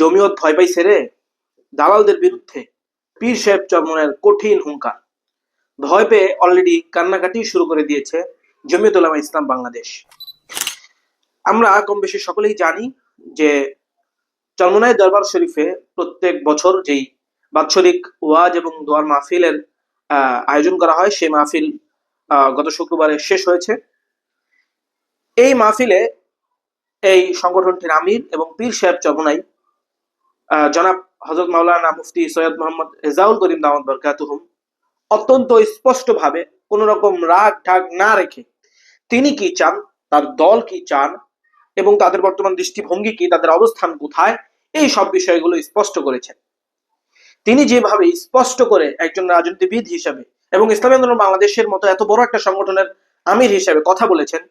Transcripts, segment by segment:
জমিয়ত ভয় পাইছে রে। দালালদের বিরুদ্ধে পীর সাহেব চরমনের কঠিন হুঙ্কার। ভয় পেয়ে অলরেডি কান্নাকাটি শুরু করে দিয়েছে জমিয়ত উলামা ইসলাম বাংলাদেশ। আমরা কম বেশি সকলেই জানি যে চরমনাই দরবার শরীফে প্রত্যেক বছর যেই বাৎসরিক ওয়াজ এবং দোয়ার মাহফিলের আয়োজন করা হয়, সেই মাহফিল গত শুক্রবারে শেষ হয়েছে। এই মাহফিলে এই সংগঠনটির আমির এবং পীর সাহেব চরমনাই জনাব হজরত মাওলানা মুফতি সৈয়দ মোহাম্মদ এজাউল করিম দামদ বরকাতুহুম, অত্যন্ত স্পষ্টভাবে কোন রকম রাগ ঢাক না রেখে তিনি কি চান, তার দল কি চান, এবং তাদের বর্তমান দৃষ্টিভঙ্গি কি, তাদের অবস্থান কোথায়, এই সব বিষয়গুলো স্পষ্ট করেছেন। তিনি যেভাবে স্পষ্ট করে একজন রাজনীতিবিদ হিসাবে এবং ইসলামী আন্দোলন বাংলাদেশের মতো এত বড় একটা সংগঠনের আমির হিসাবে কথা বলেছেন,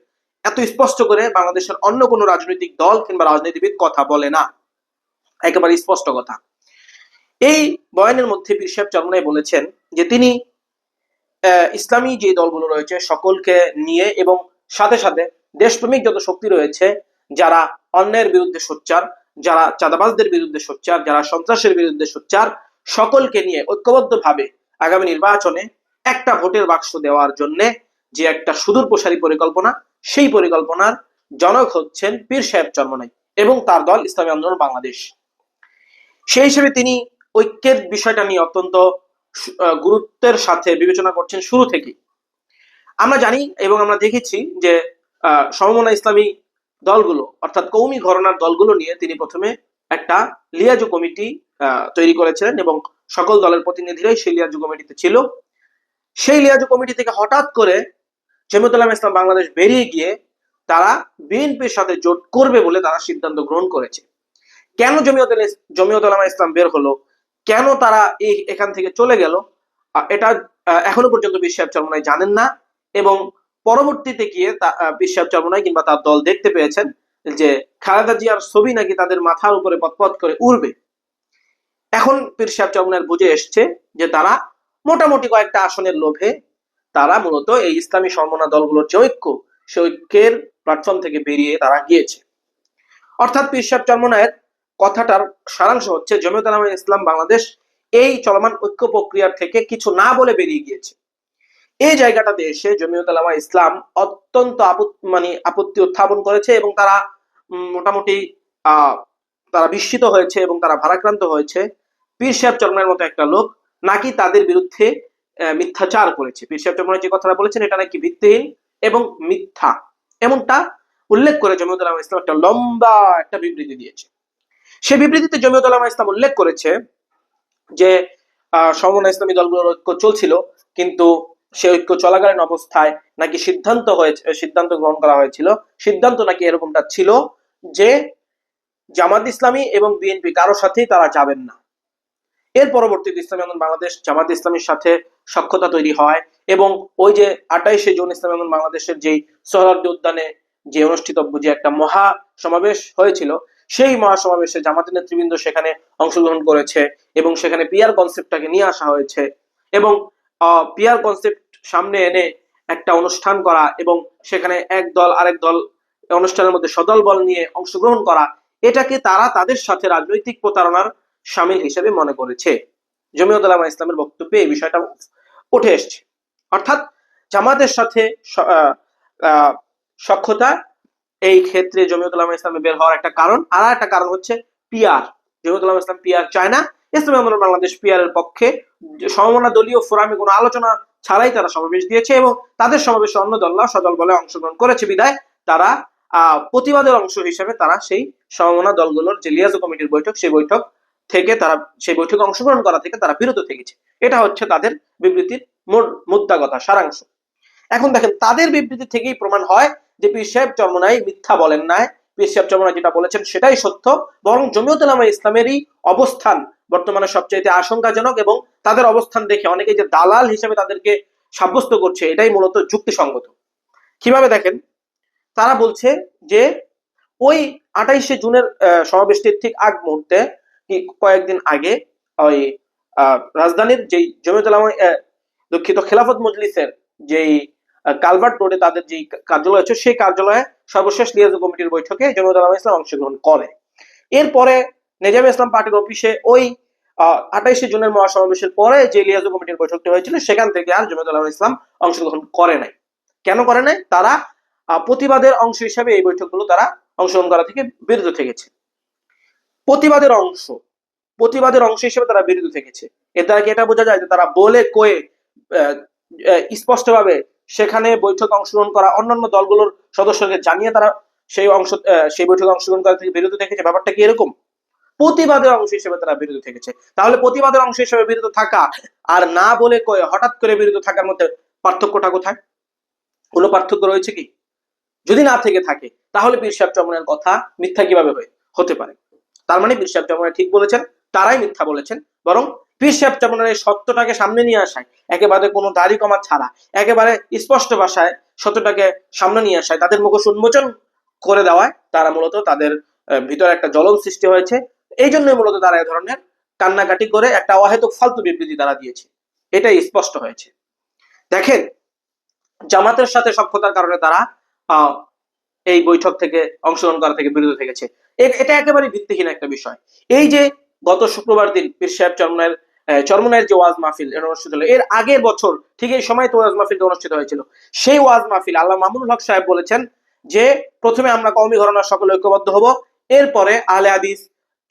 এত স্পষ্ট করে বাংলাদেশের অন্য কোনো রাজনৈতিক দল কিংবা রাজনীতিবিদ কথা বলে না। একেবারে স্পষ্ট কথা। এই বয়ানের মধ্যে পীর সাহেব চরমনাই বলেছেন যে তিনি ইসলামী যে দলগুলো রয়েছে সকলকে নিয়ে এবং সাথে সাথে দেশপ্রেমিক যত শক্তি রয়েছে, যারা অন্যায়ের বিরুদ্ধে সোচ্চার, যারা চাঁদাবাজদের বিরুদ্ধে সোচ্চার, যারা সন্ত্রাসের বিরুদ্ধে সোচ্চার, সকলকে নিয়ে ঐক্যবদ্ধভাবে আগামী নির্বাচনে একটা ভোটের বাক্স দেওয়ার জন্য যে একটা সুদূর প্রসারী পরিকল্পনা, সেই পরিকল্পনার জনক হচ্ছেন পীর সাহেব চরমনাই এবং তার দল ইসলামী আন্দোলন বাংলাদেশ। সেই হিসেবে তিনি ঐক্যের বিষয়টা নিয়ে অত্যন্ত গুরুত্বের সাথে বিবেচনা করছেন শুরু থেকেই। আমরা জানি এবং আমরা দেখেছি যে সমমনা ইসলামী দলগুলো, অর্থাৎ কৌমি ঘরনার দলগুলো নিয়ে তিনি প্রথমে একটা লিয়াজু কমিটি তৈরি করেছিলেন এবং সকল দলের প্রতিনিধিরাই সেই লিয়াজু কমিটিতে ছিল। সেই লিয়াজু কমিটি থেকে হঠাৎ করে জমিয়তুল্লাহ ইসলাম বাংলাদেশ বেরিয়ে গিয়ে তারা বিএনপির সাথে জোট করবে বলে তারা সিদ্ধান্ত গ্রহণ করেছে। কেন জমিয়ত জমিয়ত উলামা ইসলাম বের হলো? কেন তারা এই এখান থেকে চলে গেল? এটা এখনও পর্যন্ত বিশ্বাস চরমনাই জানেন না এবং পরবর্তীতে গিয়ে বিশ্বাস চরমনাই কিংবা তার দল দেখতে পেয়েছেন যে খালেদা জিয়ার ছবি নাকি তাদের মাথার উপরে পথপথ করে উড়বে। এখন পীর সাহেব চরমনের বুঝে এসছে যে তারা মোটামুটি কয়েকটা আসনের লোভে। তারা মূলত এই ইসলামী সমমনা দলগুলোর যে ঐক্য, সে ঐক্যের প্ল্যাটফর্ম থেকে বেরিয়ে তারা গিয়েছে। অর্থাৎ পীর সাহেব চরমনায়ের কথাটার সারাংশ হচ্ছে জমিয়ত আলম ইসলাম বাংলাদেশ এই চলমান ঐক্য প্রক্রিয়ার থেকে কিছু না বলে বেরিয়ে গিয়েছে। এই জায়গাটাতে এসে জমিয়ত ইসলাম অত্যন্ত মানে আপত্তি উত্থাপন করেছে এবং তারা মোটামুটি তারা বিস্মিত হয়েছে এবং তারা ভারাক্রান্ত হয়েছে। পীর সাহেব চরমের মতো একটা লোক, নাকি তাদের বিরুদ্ধে মিথ্যাচার করেছে। পীর সাহেব চরমের যে কথাটা বলেছেন, এটা নাকি ভিত্তিহীন এবং মিথ্যা। এমনটা উল্লেখ করে জমিয়ত আলামা ইসলাম একটা লম্বা একটা বিবৃতি দিয়েছে। সে বিবৃতিতে জমিয়ত আলামা ইসলাম উল্লেখ করেছে যে আহ, ইসলামী দলগুলোর ঐক্য চলছিল কিন্তু সে ঐক্য চলাকালীন অবস্থায় নাকি সিদ্ধান্ত হয়েছে সিদ্ধান্ত গ্রহণ করা হয়েছিল। সিদ্ধান্ত নাকি এরকমটা ছিল যে জামাত ইসলামী এবং বিএনপি কারোর সাথেই তারা যাবেন না। এর পরবর্তীতে ইসলামী আন্দোলন বাংলাদেশ জামাত ইসলামীর সাথে সক্ষতা তৈরি হয় এবং ওই যে আঠাইশে জুন ইসলামী আন্দোলন বাংলাদেশের যেই সোহরার্দি উদ্যানে যে অনুষ্ঠিতব্য যে একটা মহা সমাবেশ হয়েছিল সেই মহাসমাবেশে জামাতের নেতৃবৃন্দ সেখানে অংশগ্রহণ করেছে এবং সেখানে পিয়ার কনসেপ্টটাকে নিয়ে আসা হয়েছে এবং পিয়ার কনসেপ্ট সামনে এনে একটা অনুষ্ঠান করা এবং সেখানে এক দল আরেক দল অনুষ্ঠানের মধ্যে সদল বল নিয়ে অংশগ্রহণ করা, এটাকে তারা তাদের সাথে রাজনৈতিক প্রতারণার সামিল হিসেবে মনে করেছে। জমিয়ত ইসলামের বক্তব্যে এই বিষয়টা উঠে এসছে। অর্থাৎ জামাতের সাথে সক্ষতা এই ক্ষেত্রে জমিয়ত আলামা ইসলামে বের হওয়ার একটা কারণ। আর একটা কারণ হচ্ছে পিয়ার জমিয়ত আলামা ইসলাম পিয়ার চায় না। ইসলামী আন্দোলন বাংলাদেশ পিয়ারের পক্ষে সমমনা দলীয় ফোরামে কোনো আলোচনা ছাড়াই তারা সমাবেশ দিয়েছে এবং তাদের সমাবেশে অন্য দলরা সদল বলে অংশগ্রহণ করেছে। বিদায়, তারা প্রতিবাদের অংশ হিসেবে তারা সেই সমমনা দলগুলোর যে লিয়াজো কমিটির বৈঠক, সেই বৈঠক থেকে তারা, সেই বৈঠকে অংশগ্রহণ করা থেকে তারা বিরত থেকেছে। এটা হচ্ছে তাদের বিবৃতির মূল মুদ্রা কথা, সারাংশ। এখন দেখেন, তাদের বিবৃতি থেকেই প্রমাণ হয় যে পীর সাহেব চরমনাই মিথ্যা বলেন নাই, পীর সাহেব চরমনাই যেটা বলেছেন সেটাই সত্য, বরং জমিয়ত উলামা ইসলামেরই অবস্থান বর্তমানে সবচাইতে আশঙ্কাজনক এবং তাদের অবস্থান দেখে অনেকে যে দালাল হিসেবে তাদেরকে সাব্যস্ত করছে, এটাই মূলত যুক্তিসঙ্গত। কীভাবে দেখেন? তারা বলছে যে ওই আঠাইশে জুনের সমাবেশটির ঠিক আগ মুহূর্তে কয়েকদিন আগে, ওই রাজধানীর যেই জমিয়ত দুঃখিত খেলাফত মজলিসের যেই কালভার্ট রোডে তাদের যে কার্যালয় আছে, সেই কার্যালয়ে সর্বশেষ লিয়াজু কমিটির বৈঠকে জমিয়ত উলামা ইসলাম অংশগ্রহণ করে। এরপরে নেজাম ইসলাম পার্টির অফিসে ওই আঠাইশে জুনের মহাসমাবেশের পরে যে লিয়াজু কমিটির বৈঠকটি হয়েছিল, সেখান থেকে আর জমিয়ত উলামা ইসলাম অংশগ্রহণ করে নাই। কেন করে নাই? তারা প্রতিবাদের অংশ হিসাবে এই বৈঠকগুলো তারা অংশগ্রহণ করা থেকে বিরত থেকেছে। প্রতিবাদের অংশ প্রতিবাদের অংশ হিসেবে তারা বিরত থেকেছে। এর দ্বারা কি এটা বোঝা যায় যে তারা বলে, কয়ে স্পষ্টভাবে সেখানে বৈঠক অংশগ্রহণ করা অন্যান্য দলগুলোর সদস্যকে জানিয়ে তারা সেই অংশ সেই বৈঠকে অংশগ্রহণ করা থেকে বিরত থেকেছে। ব্যাপারটা কি এরকম? প্রতিবাদের অংশ হিসেবে তারা বিরত থেকেছে। তাহলে প্রতিবাদের অংশ হিসেবে বিরত থাকা আর না বলে হঠাৎ করে বিরত থাকার মধ্যে পার্থক্যটা কোথায়? কোনো পার্থক্য রয়েছে কি? যদি না থেকে থাকে, তাহলে পীর সাহেব চমনের কথা মিথ্যা কীভাবে হয়ে, হতে পারে? তার মানে পীর সাহেব চমনের ঠিক বলেছেন, তারাই মিথ্যা বলেছেন, বরং পীর চমনের এই সত্যটাকে সামনে নিয়ে আসায় একেবারে কোনো দাড়ি কমা ছাড়া, একেবারে স্পষ্ট ভাষায় সত্যটাকে সামনে নিয়ে আসায় তাদের মুখোশ উন্মোচন করে দেওয়ায় তারা মূলত তাদের ভিতরে একটা জ্বলন সৃষ্টি হয়েছে। এই জন্যই মূলত তারা এ ধরনের কান্নাকাটি করে একটা অহেতুক ফালতু বিবৃতি তারা দিয়েছে। এটাই স্পষ্ট হয়েছে। দেখেন, জামাতের সাথে সক্ষতার কারণে তারা এই বৈঠক থেকে অংশগ্রহণ করা থেকে বিরত থেকেছে। এটা একেবারে ভিত্তিহীন একটা বিষয়। এই যে গত শুক্রবার দিন পীর সাহেব চরমনের আহ, যে ওয়াজ মাহফিল এটা অনুষ্ঠিত হলো এর আগের বছর ঠিক এই সময় তো ওয়াজ মাহফিলটা অনুষ্ঠিত হয়েছিল। সেই ওয়াজ মাহফিল আল্লাহ মামুনুল হক সাহেব বলেছেন যে প্রথমে আমরা কওমি ঘরানার সকলে ঐক্যবদ্ধ হব এরপরে আলে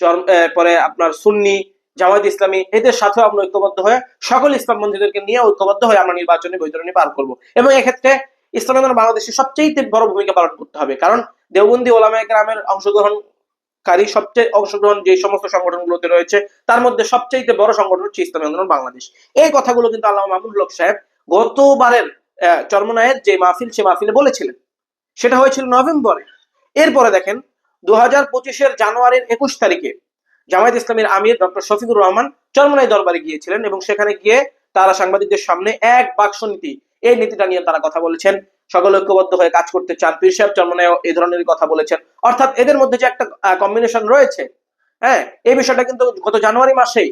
আহ, পরে আপনার সুন্নি জামায়াত ইসলামী এদের সাথেও আমরা ঐক্যবদ্ধ হয়ে সকল ইসলাম বন্ধুদেরকে নিয়ে ঐক্যবদ্ধ হয়ে আমরা নির্বাচনী বৈতরণী পার করব। এবং এক্ষেত্রে ইসলাম বাংলাদেশে সবচেয়ে বড় ভূমিকা পালন করতে হবে। কারণ দেওবন্দি ওলামায় গ্রামের অংশগ্রহণকারী সবচেয়ে অংশগ্রহণ যে সমস্ত সংগঠনগুলোতে রয়েছে, তার মধ্যে সবচেয়ে বড় সংগঠন হচ্ছে ইসলামী আন্দোলন বাংলাদেশ। এই কথাগুলো কিন্তু আল্লাহ মাহমুদ হক সাহেব গতবারের চরমনায়ের যে মাহফিল, সে মাহফিলে বলেছিলেন। সেটা হয়েছিল নভেম্বরে। এরপরে দেখেন দু হাজার পঁচিশের জানুয়ারির একুশ তারিখে জামায়াত ইসলামের আমির ডক্টর শফিকুর রহমান চরমনাই দরবারে গিয়েছিলেন এবং সেখানে গিয়ে তারা সাংবাদিকদের সামনে এক বাক্স নীতি এই নীতিটা নিয়ে তারা কথা বলেছেন। সকল ঐক্যবদ্ধ হয়ে কাজ করতে চান। পীর সাহেব চরমনায় এই ধরনের কথা বলেছেন। অর্থাৎ এদের মধ্যে যে একটা কম্বিনেশন রয়েছে হ্যাঁ এই বিষয়টা কিন্তু গত জানুয়ারি মাসেই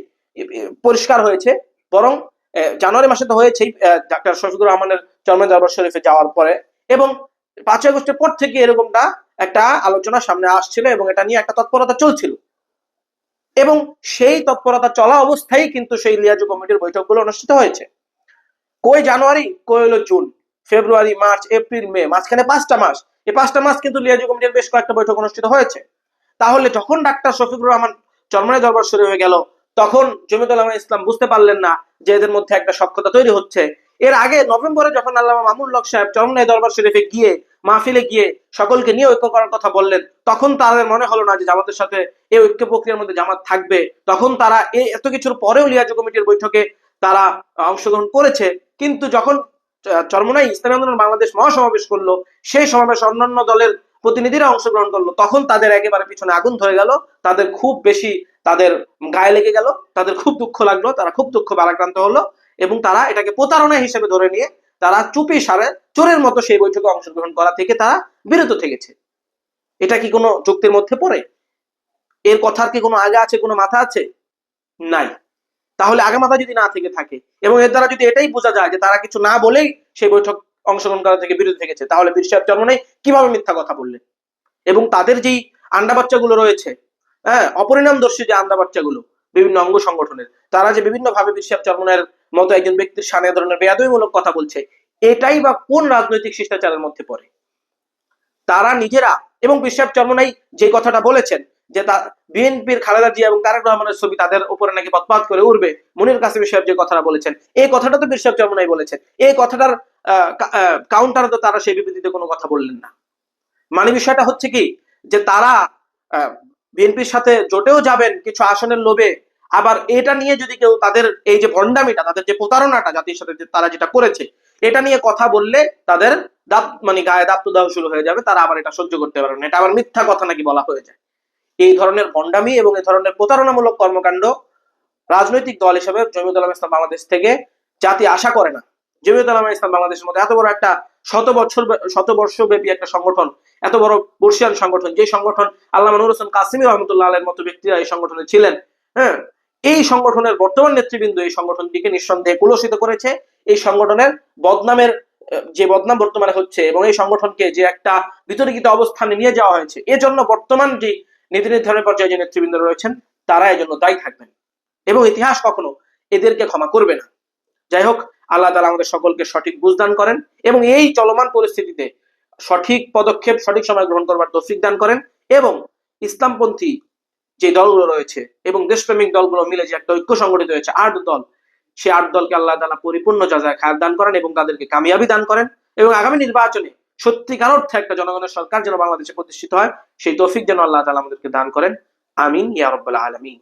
পরিষ্কার হয়েছে। বরং জানুয়ারি মাসে তো হয়েছেই ডাক্তার শফিকুর রহমানের চরমনাই দরবার শরীফে যাওয়ার পরে। এবং পাঁচই আগস্টের পর থেকে এরকমটা একটা আলোচনা সামনে আসছিল এবং এটা নিয়ে একটা তৎপরতা চলছিল। এবং সেই তৎপরতা চলা অবস্থায় কিন্তু সেই লিয়াজু কমিটির বৈঠকগুলো অনুষ্ঠিত হয়েছে। কই জানুয়ারি, কই হলো জুন? ফেব্রুয়ারি, মার্চ, এপ্রিল, মে, মাঝখানে পাঁচটা মাস। এই পাঁচটা মাস কিন্তু লিয়াজু কমিটির বেশ কয়েকটা বৈঠক অনুষ্ঠিত হয়েছে। তাহলে যখন ডাক্তার শফিকুর রহমান চরমনাই দরবার শুরু হয়ে গেল, তখন আলম ইসলাম বুঝতে পারলেন না যে এদের মধ্যে একটা সক্ষতা তৈরি হচ্ছে। এর আগে নভেম্বরে যখন আল্লামা মামুন লক সাহেব চরমনাই দরবার শরীফে গিয়ে, মাহফিলে গিয়ে সকলকে নিয়ে ঐক্য করার কথা বললেন, তখন তাদের মনে হলো না যে জামাতের সাথে এই ঐক্য প্রক্রিয়ার মধ্যে জামাত থাকবে। তখন তারা এই এত কিছুর পরেও লিয়াজু কমিটির বৈঠকে তারা অংশগ্রহণ করেছে। কিন্তু যখন চরমনাই ইসলামী আন্দোলন বাংলাদেশ মহাসমাবেশ করল, সেই সমাবেশ অন্যান্য দলের প্রতিনিধিরা অংশগ্রহণ করল। তখন তাদের একেবারে পিছনে আগুন ধরে গেল, তাদের খুব বেশি তাদের গায়ে লেগে গেল, তাদের খুব দুঃখ লাগল, তারা খুব দুঃখ বারাক্রান্ত হলো এবং তারা এটাকে প্রতারণা হিসেবে ধরে নিয়ে তারা চুপি সারে চোরের মতো সেই বৈঠকে অংশগ্রহণ করা থেকে তারা বিরত থেকেছে। এটা কি কোনো যুক্তির মধ্যে পড়ে? এর কথার কি কোনো আগা আছে, কোনো মাথা আছে? নাই। তাহলে আগা মাথা যদি না থেকে থাকে এবং এর দ্বারা যদি এটাই বোঝা যায় যে তারা কিছু না বলেই সেই বৈঠক অংশগ্রহণ করা থেকে বিরত থেকেছে তাহলে পীর সাহেব চরমনে কীভাবে মিথ্যা কথা বললেন? এবং তাদের যেই আন্ডা বাচ্চাগুলো রয়েছে হ্যাঁ অপরিণামদর্শী যে আন্ডা বাচ্চাগুলো, বিভিন্ন অঙ্গ সংগঠনের, তারা যে বিভিন্ন ভাবে সাহেব চরমনের মতো একজন ব্যক্তির সামনে ধরনের বেয়াদবিমূলক কথা বলছে, এটাই বা কোন রাজনৈতিক শিষ্টাচারের মধ্যে পড়ে? তারা নিজেরা এবং সাহেব চরমনাই যে কথাটা বলেছেন যে তা বিএনপির খালেদা জিয়া এবং তারেক রহমানের ছবি তাদের উপরে নাকি পথপাত করে উঠবে মনির কাসিম সাহেব যে কথাটা বলেছেন, এই কথাটা তো সাহেব চরমনাই বলেছেন। এই কথাটার কাউন্টার তো তারা সেই বিবৃতিতে কোনো কথা বললেন না। মানে বিষয়টা হচ্ছে কি, যে তারা বিএনপির সাথে জোটেও যাবেন কিছু আসনের লোভে, আবার এটা নিয়ে যদি কেউ তাদের এই যে ভণ্ডামিটা, তাদের যে প্রতারণাটা জাতির সাথে তারা যেটা করেছে, এটা নিয়ে কথা বললে তাদের দাপ মানে গায়ে দাপ দাও শুরু হয়ে যাবে, তারা আবার এটা সহ্য করতে পারবে না। এটা আবার মিথ্যা কথা নাকি বলা হয়ে যায়। এই ধরনের ভণ্ডামি এবং এই ধরনের প্রতারণামূলক কর্মকাণ্ড রাজনৈতিক দল হিসেবে জমিয়ত আলম ইসলাম বাংলাদেশ থেকে জাতি আশা করে না। জমিয়ত আলম ইসলাম বাংলাদেশের মধ্যে এত বড় একটা শত বছর শত বর্ষ ব্যাপী একটা সংগঠন, এত বড় বর্ষিয়ান সংগঠন যে সংগঠন আল্লাহ নুর হোসেন কাসিমি রহমতুল্লাহ আলের মতো ব্যক্তিরা এই সংগঠনে ছিলেন হ্যাঁ এই সংগঠনের বর্তমান নেতৃবৃন্দ এই সংগঠনটিকে নিঃসন্দেহে কুলসিত করেছে। এই সংগঠনের বদনামের, যে বদনাম বর্তমানে হচ্ছে এবং এই সংগঠনকে যে একটা বিতর্কিত অবস্থানে নিয়ে যাওয়া হয়েছে, এজন্য বর্তমান যে নীতি নির্ধারণের পর্যায়ে যে নেতৃবৃন্দ রয়েছেন, তারা এজন্য দায়ী থাকবেন। এবং ইতিহাস কখনো এদেরকে ক্ষমা করবে না। যাই হোক, আল্লাহ তালা আমাদের সকলকে সঠিক বুঝদান করেন এবং এই চলমান পরিস্থিতিতে সঠিক পদক্ষেপ, সঠিক সময় গ্রহণ করবার তৌফিক দান করেন এবং ইসলামপন্থী যে দলগুলো রয়েছে এবং দেশপ্রেমিক দলগুলো মিলে যে একটা ঐক্য সংগঠিত হয়েছে, আট দল, সে আট দলকে আল্লাহ তালা পরিপূর্ণ যাজায় খায়াত দান করেন এবং তাদেরকে কামিয়াবি দান করেন এবং আগামী নির্বাচনে সত্যিকার অর্থে একটা জনগণের সরকার যেন বাংলাদেশে প্রতিষ্ঠিত হয়, সেই তৌফিক যেন আল্লাহ তালা আমাদেরকে দান করেন। আমিন ইয়ারব্বাল আলমিন।